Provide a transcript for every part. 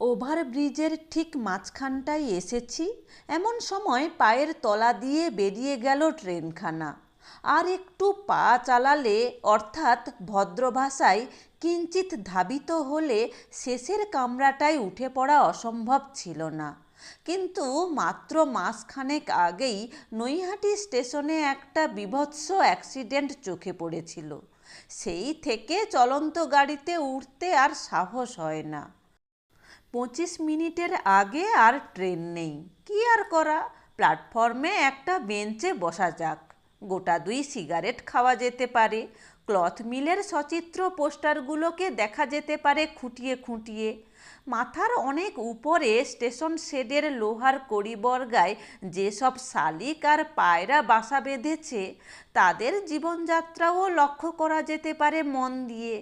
ওভারব্রিজের ঠিক মাঝখানটায় এসেছি। এমন সময় পায়ের তলা দিয়ে বেরিয়ে গেল ট্রেনখানা। আর একটু পা চালালে, অর্থাৎ ভদ্র ভাষায় কিঞ্চিত ধাবিত হলে শেষের কামরাটায় উঠে পড়া অসম্ভব ছিল না। কিন্তু মাত্র মাসখানেক আগেই নৈহাটি স্টেশনে একটা বিভৎস অ্যাক্সিডেন্ট চোখে পড়েছিল। সেই থেকে চলন্ত গাড়িতে উঠতে আর সাহস হয় না। পঁচিশ মিনিটের আগে আর ট্রেন নেই। কি আর করা? প্ল্যাটফর্মে একটা বেঞ্চে বসা যাক। গোটা দুই সিগারেট খাওয়া যেতে পারে। ক্লথ মিলের সচিত্র পোস্টারগুলোকে দেখা যেতে পারে খুঁটিয়ে খুঁটিয়ে। মাথার অনেক উপরে স্টেশন শেডের লোহার কড়িবর্গায় যেসব শালিক আর পায়রা বাসা বেঁধেছে, তাদের জীবনযাত্রাও লক্ষ্য করা যেতে পারে মন দিয়ে।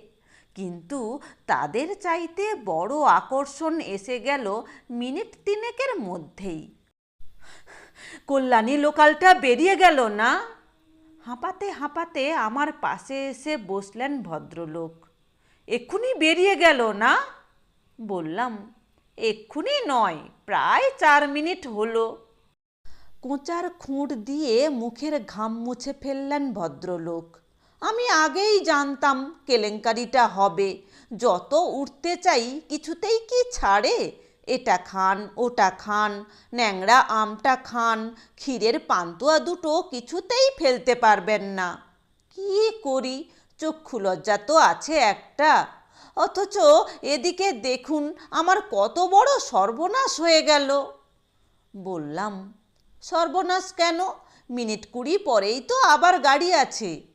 কিন্তু তাদের চাইতে বড় আকর্ষণ এসে গেল মিনিট তিনেকের মধ্যেই। কল্যাণী লোকালটা বেরিয়ে গেল না? হাঁপাতে হাঁপাতে আমার পাশে এসে বসলেন ভদ্রলোক। এক্ষুনি বেরিয়ে গেল না? বললাম, এক্ষুনি নয়, প্রায় চার মিনিট হলো। কোঁচার খুঁট দিয়ে মুখের ঘাম মুছে ফেললেন ভদ্রলোক। আমি আগেই জানতাম কেলেঙ্কারিটা হবে। যত উঠতে চাই কিছুতেই কি ছাড়ে? এটা খান, ওটা খান, ন্যাংড়া আমটা খান, ক্ষীরের পান্তুয়া দুটো কিছুতেই ফেলতে পারবেন না। কি করি? চক্ষু লজ্জা তো আছে একটা। অথচ এদিকে দেখুন আমার কত বড় সর্বনাশ হয়ে গেল। বললাম, সর্বনাশ কেন? মিনিট কুড়ি পরেই তো আবার গাড়ি আছে।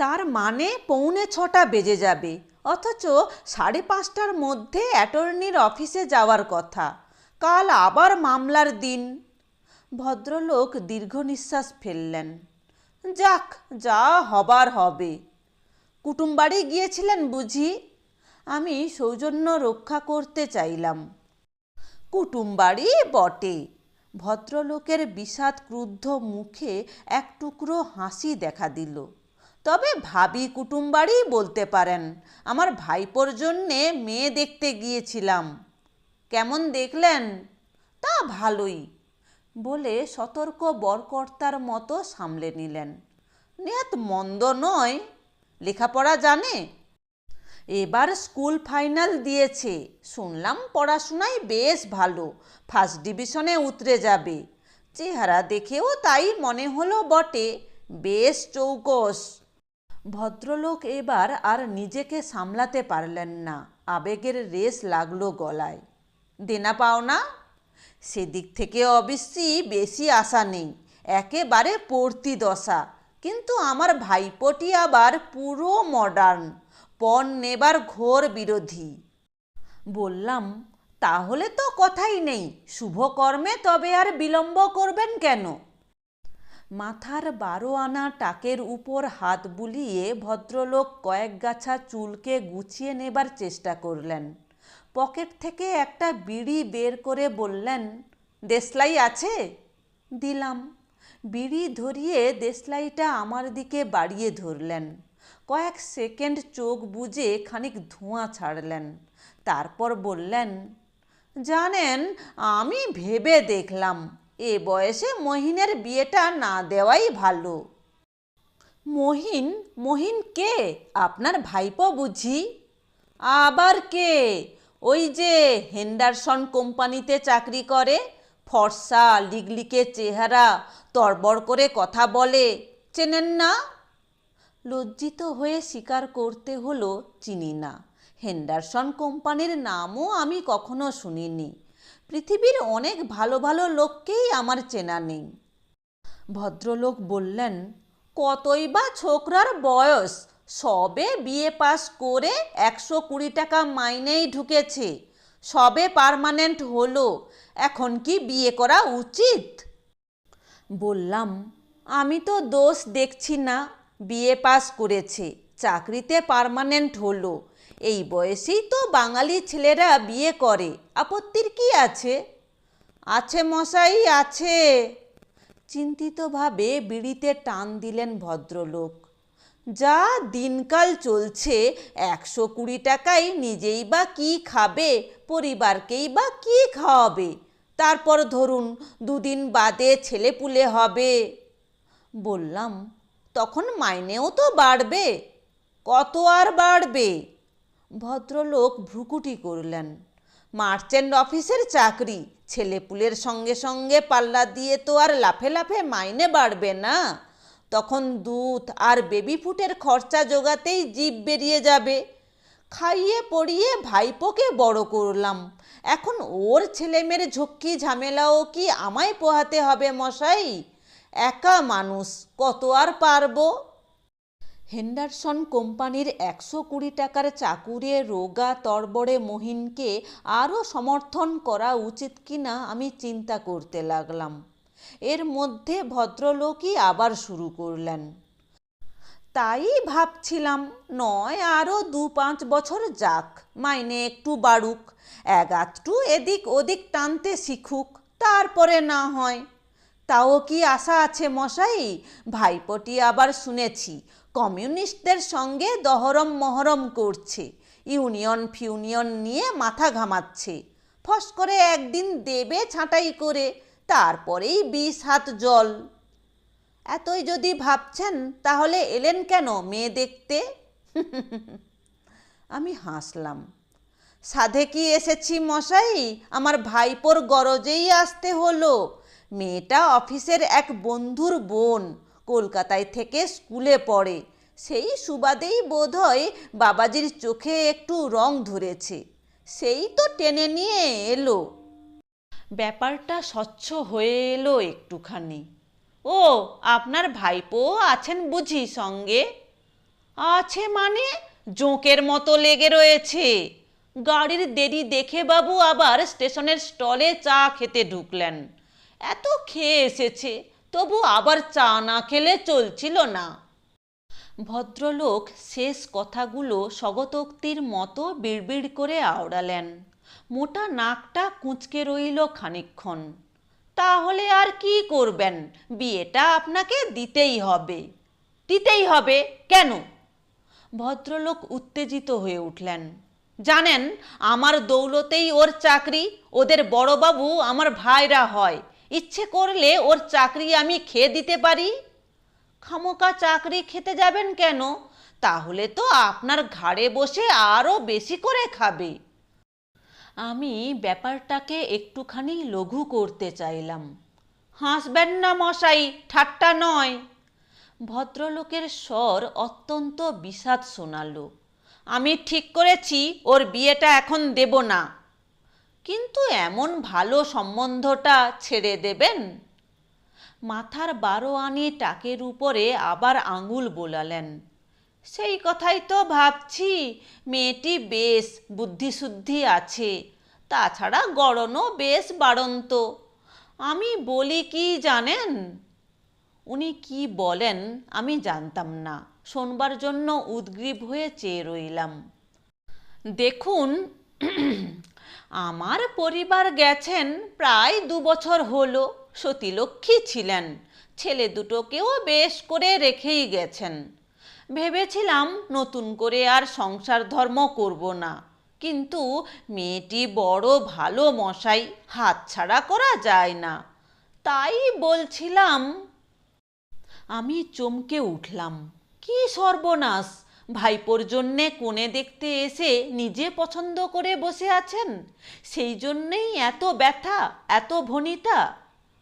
তার মানে পৌনে ছটা বেজে যাবে। অথচ সাড়ে পাঁচটার মধ্যে অ্যাটর্নির অফিসে যাওয়ার কথা। কাল আবার মামলার দিন। ভদ্রলোক দীর্ঘ নিঃশ্বাস ফেললেন। যাক, যা হবার হবে। কুটুমবাড়ি গিয়েছিলেন বুঝি? আমি সৌজন্য রক্ষা করতে চাইলাম। কুটুমবাড়ি বটে। ভদ্রলোকের বিষাদ ক্রুদ্ধ মুখে এক টুকরো হাসি দেখা দিল। তবে ভাবি কুটুমবাড়ি বলতে পারেন, আমার ভাইপোর জন্যে মেয়ে দেখতে গিয়েছিলাম। কেমন দেখলেন? তা ভালোই, বলে সতর্ক বরকর্তার মতো সামলে নিলেন। নেহাত মন্দ নয়, লেখাপড়া জানে? এবার স্কুল ফাইনাল দিয়েছে, শুনলাম পড়াশোনায় বেশ ভালো, ফার্স্ট ডিভিশনে উতরে যাবে। চেহারা দেখেও তাই মনে হলো বটে, বেশ চৌকস। ভদ্রলোক এবার আর নিজেকে সামলাতে পারলেন না। আবেগের রেস লাগল গলায়। দেনা পাওনা সেদিক থেকে অবশ্যই বেশি আশা নেই। একেবারে পড়তি দশা। কিন্তু আমার ভাইপোটি আবার পুরো মডার্ন পণ নেবার ঘোর বিরোধী। বললাম, তাহলে তো কথাই নেই। শুভকর্মে তবে আর বিলম্ব করবেন কেন? মাথার বারো আনা টাকের উপর হাত বুলিয়ে ভদ্রলোক কয়েক গাছা চুলকে গুছিয়ে নেবার চেষ্টা করলেন। পকেট থেকে একটা বিড়ি বের করে বললেন, দেশলাই আছে? দিলাম। বিড়ি ধরিয়ে দেশলাইটা আমার দিকে বাড়িয়ে ধরলেন। কয়েক সেকেন্ড চোখ বুজে খানিক ধোঁয়া ছাড়লেন। তারপর বললেন, জানেন, আমি ভেবে দেখলাম এ বয়সে মহিনের বিয়েটা না দেওয়াই ভালো। মহিন মহিন কে? আপনার ভাইপো বুঝি? আবার কে? ওই যে হেন্ডারসন কোম্পানিতে চাকরি করে, ফর্সা, লিগলিকে চেহারা তড়বড় করে কথা বলে, চেনেন না? লজ্জিত হয়ে স্বীকার করতে হলো চিনি না। হেন্ডারসন কোম্পানির নামও আমি কখনো শুনিনি। পৃথিবীর অনেক ভালো ভালো লোককেই আমার চেনা নেই। ভদ্রলোক বললেন, কতই বা ছোকরার বয়স, সবে বিয়ে পাস করে একশো কুড়ি টাকা মাইনেই ঢুকেছে, সবে পারমানেন্ট হলো, এখন কি বিয়ে করা উচিত? বললাম, আমি তো দোষ দেখছি না বিয়ে পাস করেছে, চাকরিতে পারমানেন্ট হলো এই বয়সেই তো বাঙালি ছেলেরা বিয়ে করে। আপত্তির কি আছে? আছে মশাই, আছে। চিন্তিতভাবে বিড়িতে টান দিলেন ভদ্রলোক। যা দিনকাল চলছে, একশো কুড়ি টাকায় নিজেই বা কি খাবে, পরিবারকেই বা কি খাওয়াবে? তারপর ধরুন, দুদিন বাদে ছেলেপুলে হবে। বললাম, তখন মাইনেও তো বাড়বে। কত আর বাড়বে? ভদ্রলোক ভ্রুকুটি করলেন। মার্চেন্ট অফিসের চাকরি, ছেলেপুলের সঙ্গে সঙ্গে পাল্লা দিয়ে তো আর লাফে লাফে মাইনে বাড়বে না। তখন দুধ আর বেবি ফুটের খরচা জোগাতেই জীব বেরিয়ে যাবে। খাইয়ে পড়িয়ে ভাইপোকে বড় করলাম। এখন ওর ছেলেমেয়ের ঝক্কি ঝামেলাও কি আমায় পোহাতে হবে মশাই? একা মানুষ, কত আর পারব? হেন্ডারসন কোম্পানির একশো কুড়ি টাকার চাকুরে রোগা তরবরে মহিনকে আরও সমর্থন করা উচিত কিনা আমি চিন্তা করতে লাগলাম। এর মধ্যে ভদ্রলোকই আবার শুরু করলেন। তাই ভাবছিলাম, নয় আরও দু পাঁচ বছর যাক, মাইনে একটু বাড়ুক এগাট্টু এদিক ওদিক টানতে শিখুক, তারপরে না হয়। তাও কি আশা আছে মশাই? ভাইপটি আবার শুনেছি কমিউনিস্টদের সঙ্গে দহরম মহরম করছে, ইউনিয়ন ফিউনিয়ন নিয়ে মাথা ঘামাচ্ছে। ফস করে একদিন দেবে ছাঁটাই করে, তারপরেই বিষ হাত জল। এতই যদি ভাবছেন, তাহলে এলেন কেন মেয়ে দেখতে? আমি হাসলাম। সাধে কি এসেছি মশাই? আমার ভাইপোর গরজেই আসতে হলো। মেয়েটা অফিসের এক বন্ধুর বোন কলকাতায় থেকে স্কুলে পড়ে। সেই সুবাদেই বোধহয় বাবাজির চোখে একটু রং ধরেছে। সেই তো টেনে নিয়ে এলো। ব্যাপারটা স্বচ্ছ হয়ে এলো একটুখানি। ও, আপনার ভাইপো আছেন বুঝি সঙ্গে? আছে মানে? জোঁকের মতো লেগে রয়েছে। গাড়ির দেরি দেখে বাবু আবার স্টেশনের স্টলে চা খেতে ঢুকলেন। এত খেয়ে এসেছে। তবু আবার চা না খেলে চলছিল না। ভদ্রলোক শেষ কথাগুলো স্বগতোক্তির মতো বিড়বিড় করে আওড়ালেন। মোটা নাকটা কুঁচকে রইল খানিকক্ষণ। তাহলে আর কি করবেন? বিয়েটা আপনাকে দিতেই হবে। দিতেই হবে? কেন? ভদ্রলোক উত্তেজিত হয়ে উঠলেন। জানেন, আমার দৌলতেই ওর চাকরি, ওদের বড়বাবু আমার ভাইরা হয়। ইচ্ছে করলে ওর চাকরি আমি খেয়ে দিতে পারি। খামোকা চাকরি খেতে যাবেন কেন? তাহলে তো আপনার ঘাড়ে বসে আরও বেশি করে খাবে। আমি ব্যাপারটাকে একটুখানি লঘু করতে চাইলাম। হাসবেন না মশাই, ঠাট্টা নয়। ভদ্রলোকের স্বর অত্যন্ত বিষাদ শোনালো। আমি ঠিক করেছি, ওর বিয়েটা এখন দেব না। কিন্তু এমন ভালো সম্বন্ধটা ছেড়ে দেবেন। মাথার বারো আনি টাকের উপরে আবার আঙুল বোলালেন। সেই কথাই তো ভাবছি, মেয়েটি বেশ বুদ্ধিশুদ্ধি আছে, তাছাড়া গড়নও বেশ বাড়ন্ত। আমি বলি কি জানেন? উনি কি বলেন আমি জানতাম না, শোনবার জন্য উদ্গ্রীব হয়ে চেয়ে রইলাম। দেখুন আমার পরিবার গেছেন প্রায় দু বছর হলো। সতীলক্ষ্মী ছিলেন। ছেলে দুটোকেও বেশ করে রেখেই গেছেন। ভেবেছিলাম নতুন করে আর সংসার ধর্ম করব না। কিন্তু মেয়েটি বড় ভালো মশাই হাতছাড়া করা যায় না। তাই বলছিলাম, আমি চমকে উঠলাম, কি সর্বনাশ? ভাইপোর জন্যে কোণে দেখতে এসে নিজে পছন্দ করে বসে আছেন। সেই জন্যেই এত ব্যথা, এত ভনিতা।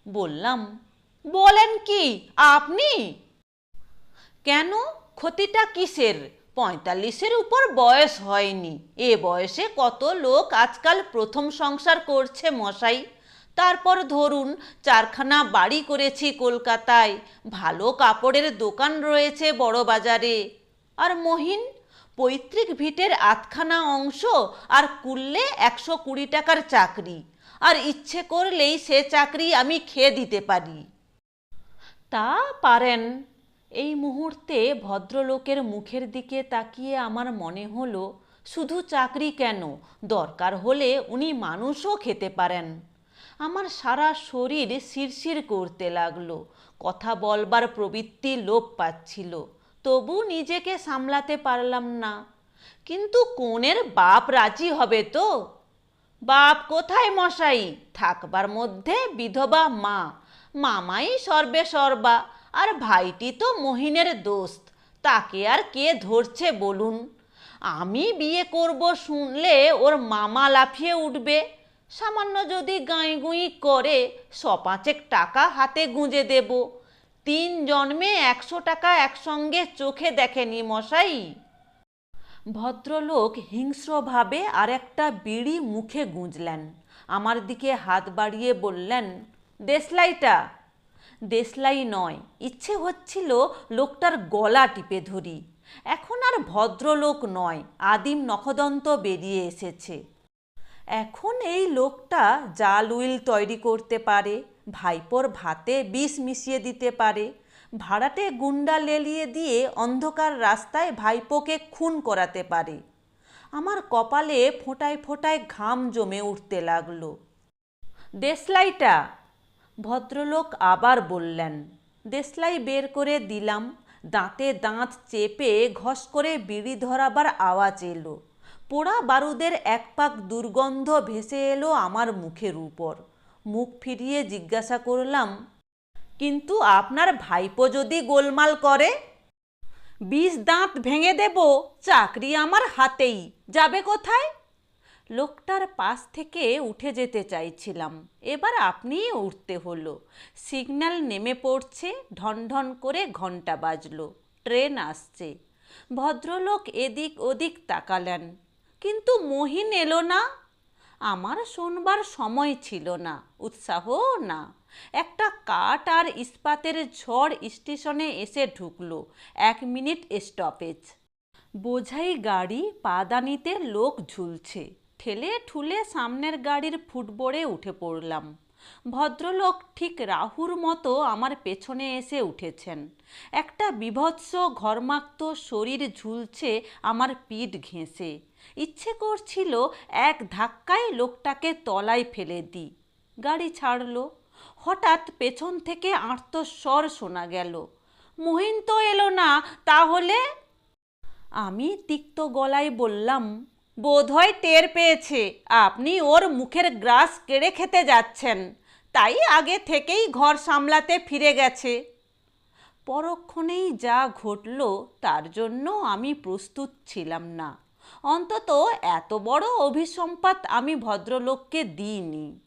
বললাম, বলেন কি, আপনি? কেন? ক্ষতিটা কিসের? পঁয়তাল্লিশের উপর বয়স হয়নি। এ বয়সে কত লোক আজকাল প্রথম সংসার করছে মশাই। তারপর ধরুন, চারখানা বাড়ি করেছি কলকাতায়। ভালো কাপড়ের দোকান রয়েছে বড় বাজারে। আর মহিন, পৈতৃক ভিটের আধখানা অংশ আর কুললে একশো কুড়ি টাকার চাকরি। আর ইচ্ছে করলেই সে চাকরি আমি খেয়ে দিতে পারি। তা পারেন। এই মুহূর্তে ভদ্রলোকের মুখের দিকে তাকিয়ে আমার মনে হলো, শুধু চাকরি কেন? দরকার হলে উনি মানুষও খেতে পারেন। আমার সারা শরীর শিরশির করতে লাগল। কথা বলবার প্রবৃত্তি লোপ পাচ্ছিল। তবু নিজেকে সামলাতে পারলাম না। কিন্তু কোনের বাপ রাজি হবে তো? বাপ কোথায় মশাই? থাকবার মধ্যে বিধবা মা। মামাই সর্বে সর্বা, আর ভাইটি তো মহিনের দোস্ত। তাকে আর কে ধরছে বলুন? আমি বিয়ে করব শুনলে ওর মামা লাফিয়ে উঠবে। সামান্য যদি গাঁই গুঁই করে, সপাঁচেক টাকা হাতে গুঁজে দেব। তিন জন্মে একশো টাকা একসঙ্গে চোখে দেখেনি মশাই। ভদ্রলোক হিংস্রভাবে আর একটা বিড়ি মুখে গুঁজলেন। আমার দিকে হাত বাড়িয়ে বললেন, দেশলাইটা? দেশলাই নয়, ইচ্ছে হচ্ছিল লোকটার গলা টিপে ধরি। এখন আর ভদ্রলোক নয়, আদিম নখদন্ত বেরিয়ে এসেছে। এখন এই লোকটা জাল উইল তৈরি করতে পারে ভাইপোর ভাতে বিষ মিশিয়ে দিতে পারে। ভাড়াটে গুন্ডা লেলিয়ে দিয়ে অন্ধকার রাস্তায় ভাইপোকে খুন করাতে পারে। আমার কপালে ফোঁটায় ফোঁটায় ঘাম জমে উঠতে লাগল। দেশলাইটা, ভদ্রলোক আবার বললেন, দেশলাই বের করে দিলাম, দাঁতে দাঁত চেপে ঘস করে বিড়ি ধরাবার আওয়াজ এলো। পোড়া বারুদের এক পাক দুর্গন্ধ ভেসে এলো আমার মুখের উপর। মুখ ফিরিয়ে জিজ্ঞাসা করলাম, কিন্তু আপনার ভাইপো যদি গোলমাল করে? বিষ দাঁত ভেঙে দেব, চাকরি আমার হাতেই, যাবে কোথায়? লোকটার পাশ থেকে উঠে যেতে চাইছিলাম, এবার আপনিই উঠতে হলো, সিগন্যাল নেমে পড়ছে ঢন ঢন করে ঘণ্টা বাজলো, ট্রেন আসছে, ভদ্রলোক এদিক ওদিক তাকালেন, কিন্তু মহিন এলো না? আমার শোনবার সময় ছিল না, উৎসাহ না। একটা কাঠ আর ইস্পাতের ঝড় স্টেশনে এসে ঢুকলো, এক মিনিট স্টপেজ। বোঝাই গাড়ি পাদানিতে লোক ঝুলছে, ঠেলে ঠুলে সামনের গাড়ির ফুটবোরে উঠে পড়লাম। ভদ্রলোক ঠিক রাহুর মতো আমার পেছনে এসে উঠেছেন। একটা বিভৎস ঘর্মাক্ত শরীর ঝুলছে আমার পিঠ ঘেঁষে। ইচ্ছে করছিল এক ধাক্কায় লোকটাকে তলায় ফেলে দিই। গাড়ি ছাড়লো। হঠাৎ পেছন থেকে আর্তস্বর শোনা গেল। মহিন তো এলো না, তাহলে? আমি তিক্ত গলায় বললাম বোধহয় টের পেয়েছে, আপনি ওর মুখের গ্রাস কেড়ে খেতে যাচ্ছেন। তাই আগে থেকেই ঘর সামলাতে ফিরে গেছে। পরক্ষণেই যা ঘটল, তার জন্য আমি প্রস্তুত ছিলাম না। অন্তত এত বড় অভিসম্পাত আমি ভদ্রলোককে দিইনি।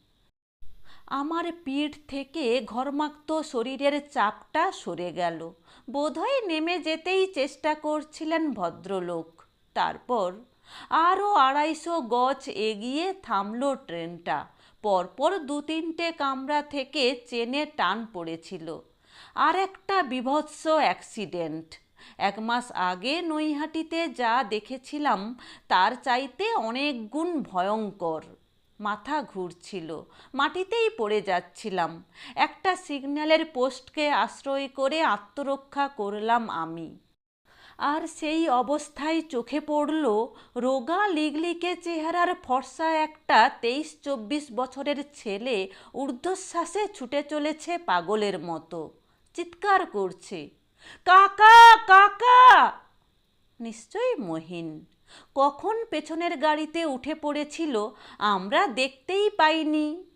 আমার পিঠ থেকে ঘর্মাক্ত শরীরের চাপটা সরে গেল। বোধহয় নেমে যেতেই চেষ্টা করছিলেন ভদ্রলোক। তারপর আরও আড়াইশো গজ এগিয়ে থামলো ট্রেনটা। পরপর দু তিনটে কামরা থেকে চেনে টান পড়েছিল। আর একটা বিভৎস অ্যাক্সিডেন্ট। এক মাস আগে নৈহাটিতে যা দেখেছিলাম, তার চাইতে অনেক গুণ ভয়ঙ্কর। মাথা ঘুরছিল, মাটিতেই পড়ে যাচ্ছিলাম। একটা সিগন্যালের পোস্টকে আশ্রয় করে আত্মরক্ষা করলাম আমি। আর সেই অবস্থায় চোখে পড়ল রোগা লিগলিকে চেহারার ফর্সা একটা তেইশ চব্বিশ বছরের ছেলে ঊর্ধ্বশ্বাসে ছুটে চলেছে পাগলের মতো। চিৎকার করছে, কাকা কাকা! নিশ্চয়ই মহিন। কখন পেছনের গাড়িতে উঠে পড়েছিল আমরা দেখতেই পাইনি।